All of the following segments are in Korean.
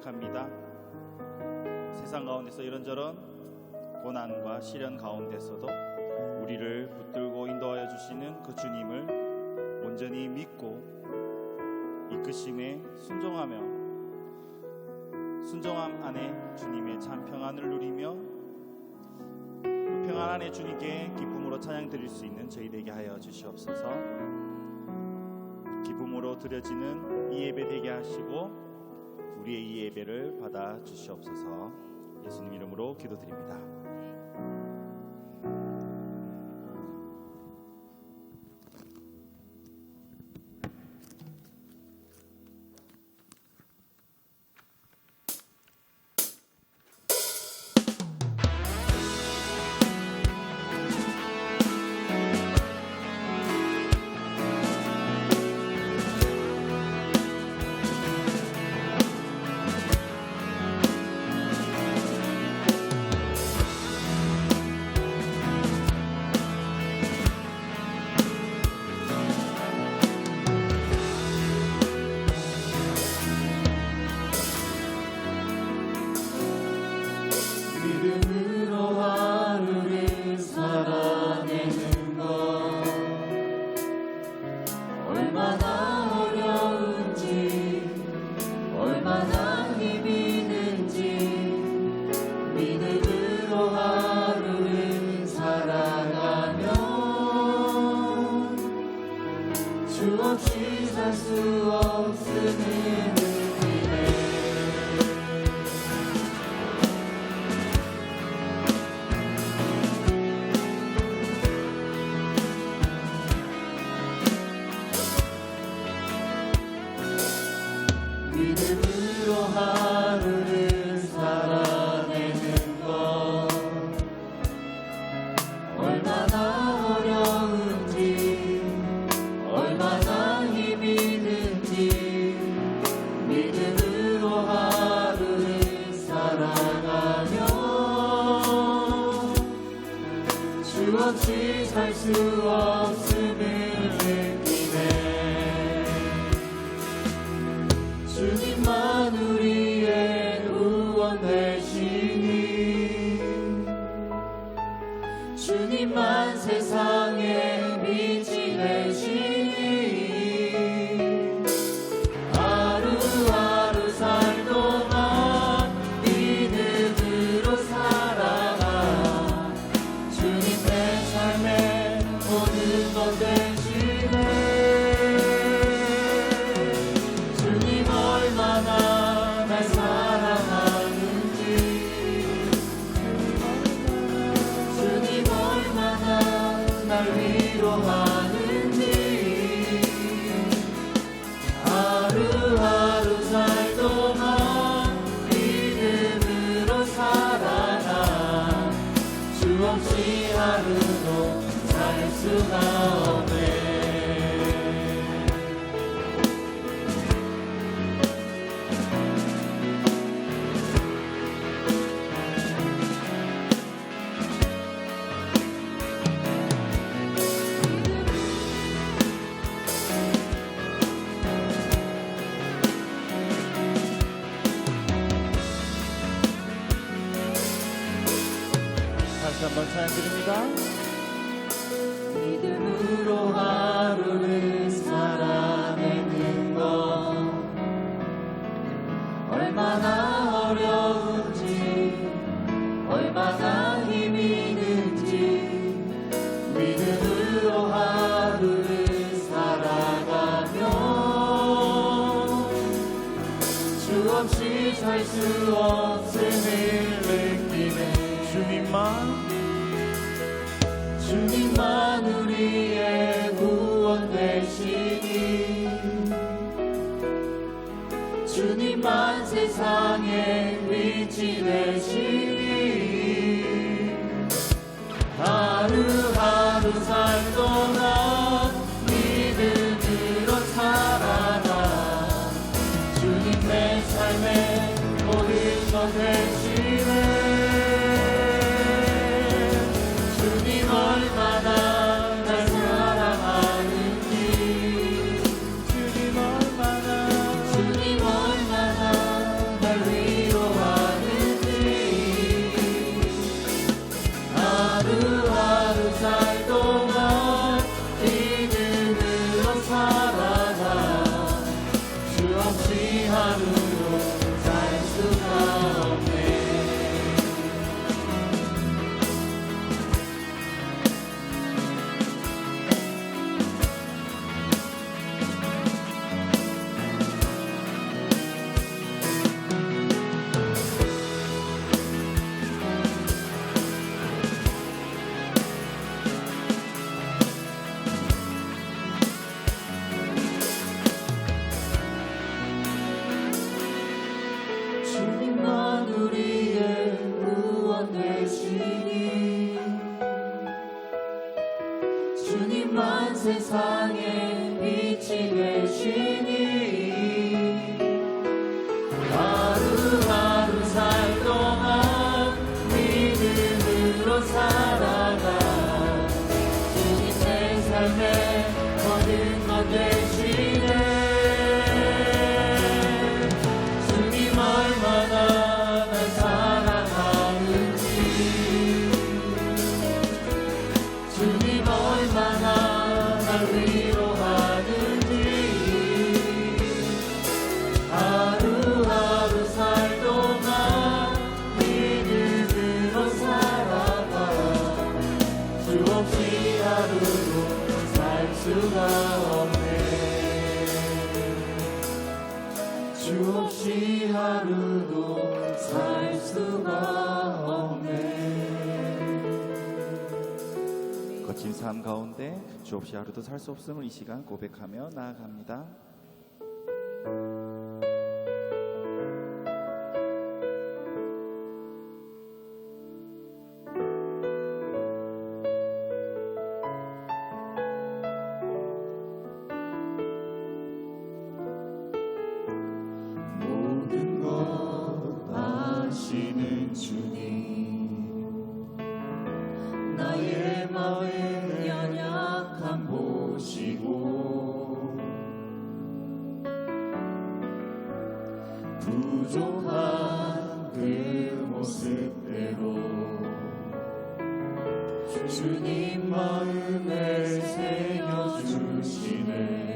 고백합니다. 세상 가운데서 이런저런 고난과 시련 가운데서도 우리를 붙들고 인도하여 주시는 그 주님을 온전히 믿고 이끄심에 순종하며 순종함 안에 주님의 참 평안을 누리며 그 평안 안에 주님께 기쁨으로 찬양 드릴 수 있는 저희 되게 하여 주시옵소서. 기쁨으로 드려지는 이 예배 되게 하시고 우리의 이 예배를 받아 주시옵소서. 예수님 이름으로 기도드립니다. 믿음으로 하 주님만 세상의 빛이 되시니 다시 한번 찬양 드립니다. 믿음으로 하루를 살아내는 것 얼마나 어려운지 얼마나 힘이 든지 믿음으로 하루를 살아가면 주 없이 살 수 없음 세상의 빛이 되시니. 하루하루 살 동안 주 없이 하루도 살 수 없음을 이 시간 고백하며 나아갑니다. 뜻대로. 주님 마음에 새겨주시네.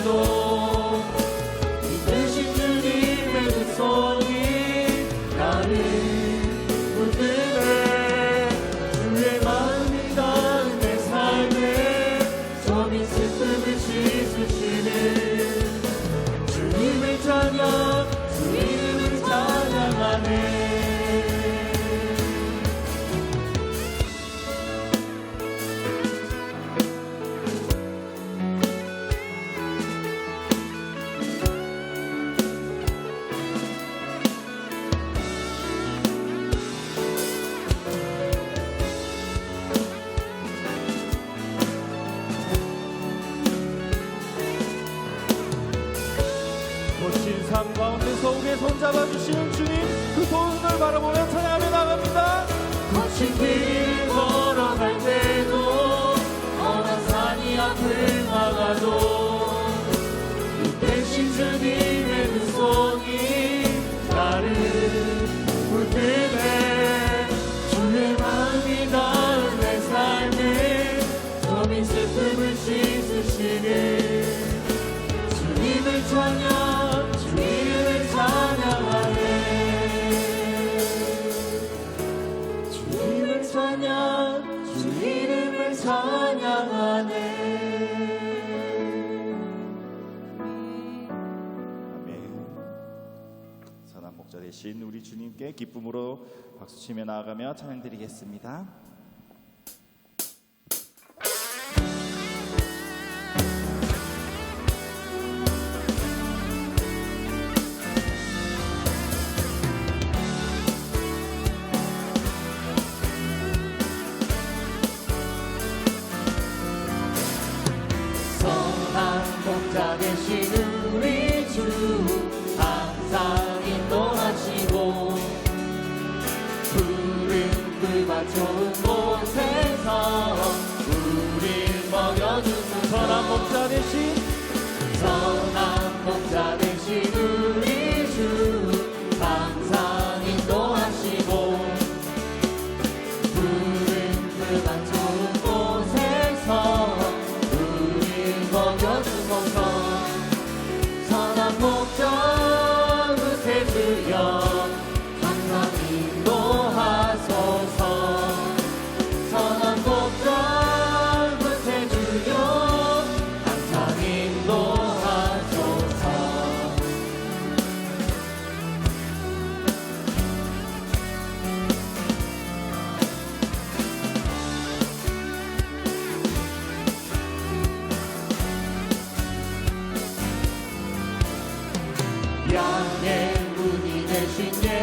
の 잡아주시는 주님 그 손을 바라보며 주신 우리 주님께 기쁨으로 박수치며 나아가며 찬양드리겠습니다. Session.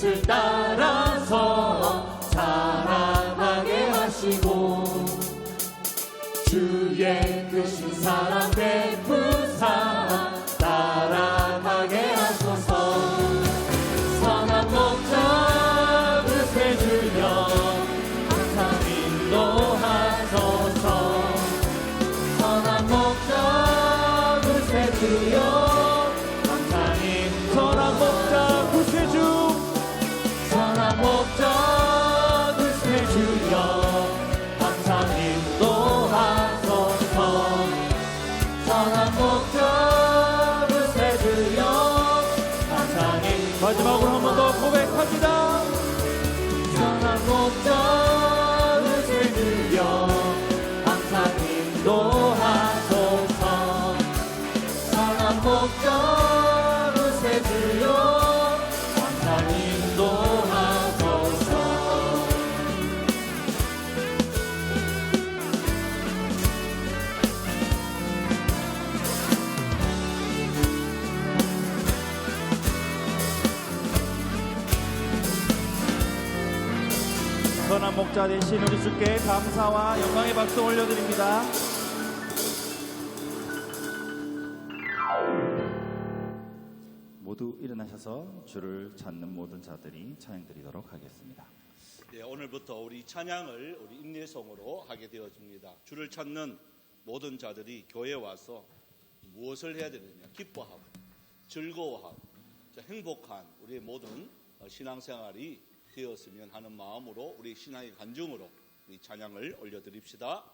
뜻을 따라서 사랑하게 하시고 주의 크신 사랑 되 한 번 더 고백합니다. 사랑 없다. 목자 되신 우리 주께 감사와 영광의 박수 올려드립니다. 모두 일어나셔서 주를 찾는 모든 자들이 찬양 드리도록 하겠습니다. 네, 오늘부터 우리 찬양을 우리 인내성으로 하게 되어집니다. 주를 찾는 모든 자들이 교회에 와서 무엇을 해야 되느냐? 기뻐하고 즐거워하고 행복한 우리의 모든 신앙생활이 되었으면 하는 마음으로 우리 신앙의 간증으로 우리 찬양을 올려드립시다.